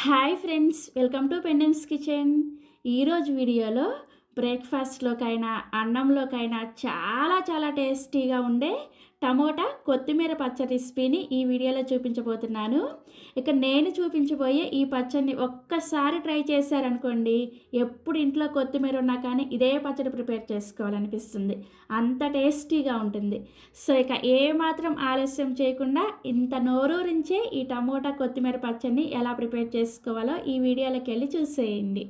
Hi friends welcome to పెండెన్స్ kitchen. ఈరోజు వీడియోలో బ్రేక్ఫాస్ట్లోకైనా అన్నంలోకైనా చాలా చాలా టేస్టీగా ఉండే టమోటా కొత్తిమీర పచ్చడి రెసిపీని ఈ వీడియోలో చూపించబోతున్నాను. ఇక నేను చూపించబోయే ఈ పచ్చడిని ఒక్కసారి ట్రై చేశారనుకోండి ఎప్పుడు ఇంట్లో కొత్తిమీర ఉన్నా కానీ ఇదే పచ్చడి ప్రిపేర్ చేసుకోవాలనిపిస్తుంది. అంత టేస్టీగా ఉంటుంది. సో ఇక ఏమాత్రం ఆలస్యం చేయకుండా ఇంత నోరూరించే ఈ టమోటా కొత్తిమీర పచ్చడిని ఎలా ప్రిపేర్ చేసుకోవాలో ఈ వీడియోలోకి వెళ్ళి చూసేయండి.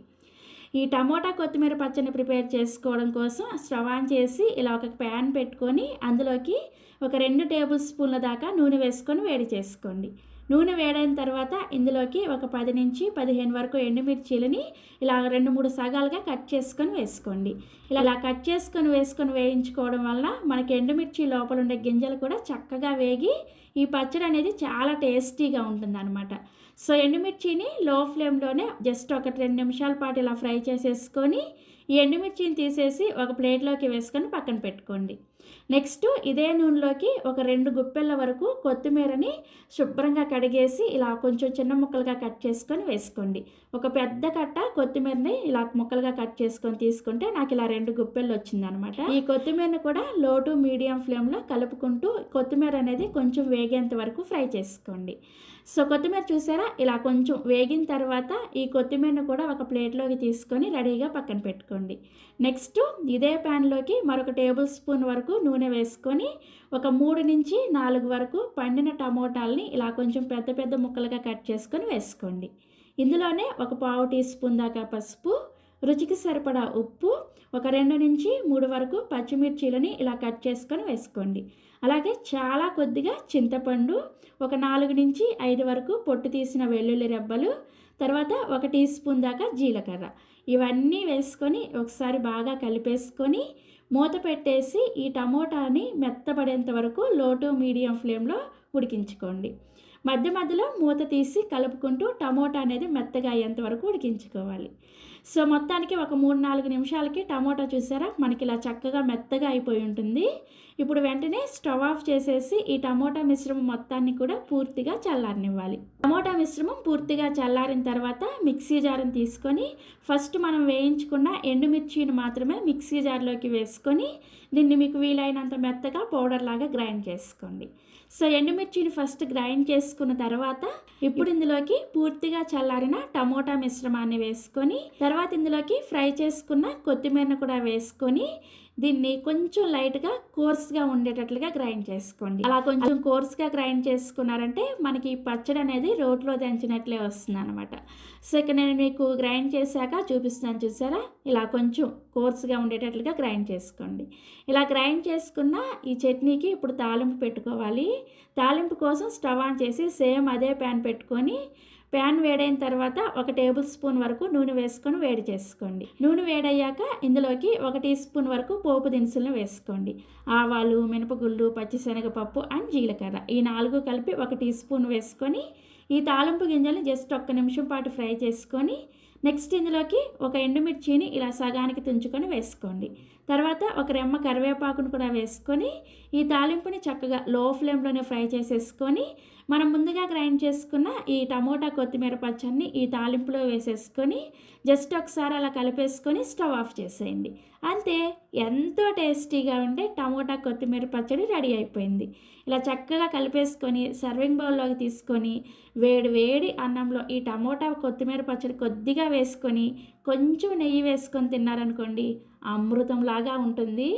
ఈ టమోటా కొత్తిమీర పచ్చడిని ప్రిపేర్ చేసుకోవడం కోసం స్టవ్ ఆన్ చేసి ఇలా ఒక ప్యాన్ పెట్టుకొని అందులోకి ఒక రెండు టేబుల్ స్పూన్ల దాకా నూనె వేసుకొని వేడి చేసుకోండి. నూనె వేడైన తర్వాత ఇందులోకి ఒక పది నుంచి పదిహేను వరకు ఎండుమిర్చీలని ఇలా రెండు మూడు సగాలుగా కట్ చేసుకొని వేసుకోండి. ఇలా ఇలా కట్ చేసుకొని వేసుకొని వేయించుకోవడం వల్ల మనకి ఎండుమిర్చి లోపల ఉండే గింజలు కూడా చక్కగా వేగి ఈ పచ్చడి అనేది చాలా టేస్టీగా ఉంటుందన్నమాట. సో ఎండుమిర్చిని లో ఫ్లేమ్లోనే జస్ట్ ఒక రెండు నిమిషాల పాటు ఇలా ఫ్రై చేసేసుకొని ఈ ఎండుమిర్చిని తీసేసి ఒక ప్లేట్లోకి వేసుకొని పక్కన పెట్టుకోండి. నెక్స్ట్ ఇదే నూనెలోకి ఒక రెండు గుప్పెళ్ళ వరకు కొత్తిమీరని శుభ్రంగా కడిగేసి ఇలా కొంచెం చిన్న ముక్కలుగా కట్ చేసుకొని వేసుకోండి. ఒక పెద్ద కట్ట కొత్తిమీరని ఇలా ముక్కలుగా కట్ చేసుకొని తీసుకుంటే నాకు ఇలా రెండు గుప్పెళ్ళు వచ్చిందనమాట. ఈ కొత్తిమీరని కూడా లో టు మీడియం ఫ్లేమ్లో కలుపుకుంటూ కొత్తిమీర అనేది కొంచెం వేగేంత వరకు ఫ్రై చేసుకోండి. సో కొత్తిమీర చూసారా? ఇలా కొంచెం వేగిన తర్వాత ఈ కొత్తిమీరను కూడా ఒక ప్లేట్లోకి తీసుకొని రెడీగా పక్కన పెట్టుకోండి. నెక్స్ట్ ఇదే ప్యాన్లోకి మరొక టేబుల్ స్పూన్ వరకు నూనె వేసుకొని ఒక మూడు నుంచి నాలుగు వరకు పండిన టమోటాలని ఇలా కొంచెం పెద్ద పెద్ద ముక్కలుగా కట్ చేసుకొని వేసుకోండి. ఇందులోనే ఒక పావు టీ స్పూన్ దాకా పసుపు రుచికి సరిపడా ఉప్పు ఒక రెండు నుంచి మూడు వరకు పచ్చిమిర్చీలని ఇలా కట్ చేసుకొని వేసుకోండి. అలాగే చాలా కొద్దిగా చింతపండు ఒక నాలుగు నుంచి ఐదు వరకు పొట్టు తీసిన వెల్లుల్లి రెబ్బలు తర్వాత ఒక టీ స్పూన్ దాకా జీలకర్ర. ఇవన్నీ వేసుకొని ఒకసారి బాగా కలిపేసుకొని మూత పెట్టేసి ఈ టమోటాని మెత్తపడేంత వరకు లో టు మీడియం ఫ్లేమ్లో ఉడికించుకోండి. మధ్య మధ్యలో మూత తీసి కలుపుకుంటూ టమోటా అనేది మెత్తగా అయ్యేంత వరకు ఉడికించుకోవాలి. సో మొత్తానికి ఒక మూడు నాలుగు నిమిషాలకి టమోటా చూసారా? మనకి ఇలా చక్కగా మెత్తగా అయిపోయి ఉంటుంది. ఇప్పుడు వెంటనే స్టవ్ ఆఫ్ చేసేసి ఈ టమోటా మిశ్రమం మొత్తాన్ని కూడా పూర్తిగా చల్లారనివ్వాలి. టమోటా మిశ్రమం పూర్తిగా చల్లారిన తర్వాత మిక్సీ జార్ని తీసుకొని ఫస్ట్ మనం వేయించుకున్న ఎండుమిర్చిని మాత్రమే మిక్సీ జార్లోకి వేసుకొని దీన్ని మీకు వీలైనంత మెత్తగా పౌడర్ లాగా గ్రైండ్ చేసుకోండి. సో ఎండుమిర్చిని ఫస్ట్ గ్రైండ్ చేసుకున్న తర్వాత ఇప్పుడు ఇందులోకి పూర్తిగా చల్లారిన టమోటా మిశ్రమాన్ని వేసుకొని తర్వాత ఇందులోకి ఫ్రై చేసుకున్న కొత్తిమీరను కూడా వేసుకొని దీన్ని కొంచెం లైట్గా కోర్స్గా ఉండేటట్లుగా గ్రైండ్ చేసుకోండి. అలా కొంచెం కోర్స్గా గ్రైండ్ చేసుకున్నారంటే మనకి పచ్చడి అనేది రోట్లో దంచినట్లే వస్తుంది అనమాట సో ఇక నేను మీకు గ్రైండ్ చేశాక చూపిస్తాను చూసారా? ఇలా కొంచెం కోర్స్గా ఉండేటట్లుగా గ్రైండ్ చేసుకోండి. ఇలా గ్రైండ్ చేసుకున్న ఈ చట్నీకి ఇప్పుడు తాలింపు పెట్టుకోవాలి. తాలింపు కోసం స్టవ్ ఆన్ చేసి సేమ్ అదే ప్యాన్ పెట్టుకొని ప్యాన్ వేడైన తర్వాత ఒక టేబుల్ స్పూన్ వరకు నూనె వేసుకొని వేడి చేసుకోండి. నూనె వేడయ్యాక ఇందులోకి ఒక టీ స్పూన్ వరకు పోపు దినుసులను వేసుకోండి. ఆవాలు మినపగుళ్ళు పచ్చిశనగపప్పు అండ్ జీలకర్ర ఈ నాలుగు కలిపి ఒక టీ స్పూన్ వేసుకొని ఈ తాలింపు గింజల్ని జస్ట్ ఒక్క నిమిషం పాటు ఫ్రై చేసుకొని నెక్స్ట్ ఇందులోకి ఒక ఎండుమిర్చిని ఇలా సగానికి తుంచుకొని వేసుకోండి. తర్వాత ఒక రెమ్మ కరివేపాకును కూడా వేసుకొని ఈ తాలింపుని చక్కగా లో ఫ్లేమ్లోనే ఫ్రై చేసేసుకొని మనం ముందుగా గ్రైండ్ చేసుకున్న ఈ టమోటా కొత్తిమీర పచ్చడిని ఈ తాలింపులో వేసేసుకొని జస్ట్ ఒకసారి అలా కలిపేసుకొని స్టవ్ ఆఫ్ చేసేయండి. అంతే ఎంతో టేస్టీగా ఉండే టమోటా కొత్తిమీర పచ్చడి రెడీ అయిపోయింది. ఇలా చక్కగా కలిపేసుకొని సర్వింగ్ బౌల్లోకి తీసుకొని వేడి వేడి అన్నంలో ఈ టమోటా కొత్తిమీర పచ్చడి కొద్దిగా వేసుకొని కొంచెం నెయ్యి వేసుకొని తిన్నారనుకోండి అమృతంలాగా ఉంటుంది.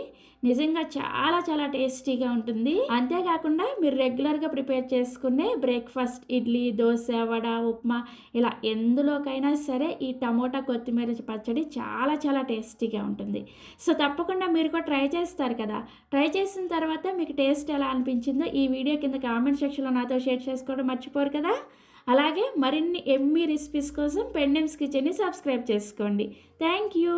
నిజంగా చాలా చాలా టేస్టీగా ఉంటుంది. అంతేకాకుండా మీరు రెగ్యులర్గా ప్రిపేర్ చేసుకునే బ్రేక్ఫాస్ట్ ఇడ్లీ దోశ వడ ఉప్మా ఇలా ఎందులోకైనా సరే ఈ టమోటా కొత్తిమీర పచ్చడి చాలా చాలా టేస్టీగా ఉంటుంది. సో తప్పకుండా మీరు కూడా ట్రై చేస్తారు కదా. ట్రై చేసిన తర్వాత మీకు టేస్ట్ ఎలా అనిపించిందో ఈ వీడియో కింద కామెంట్ సెక్షన్లో నాతో షేర్ చేసుకోవడం మర్చిపోరు కదా. అలాగే మరిన్ని ఎమ్మీ రెసిపీస్ కోసం పెండెమ్స్ కిచెన్ని సబ్స్క్రైబ్ చేసుకోండి. Thank you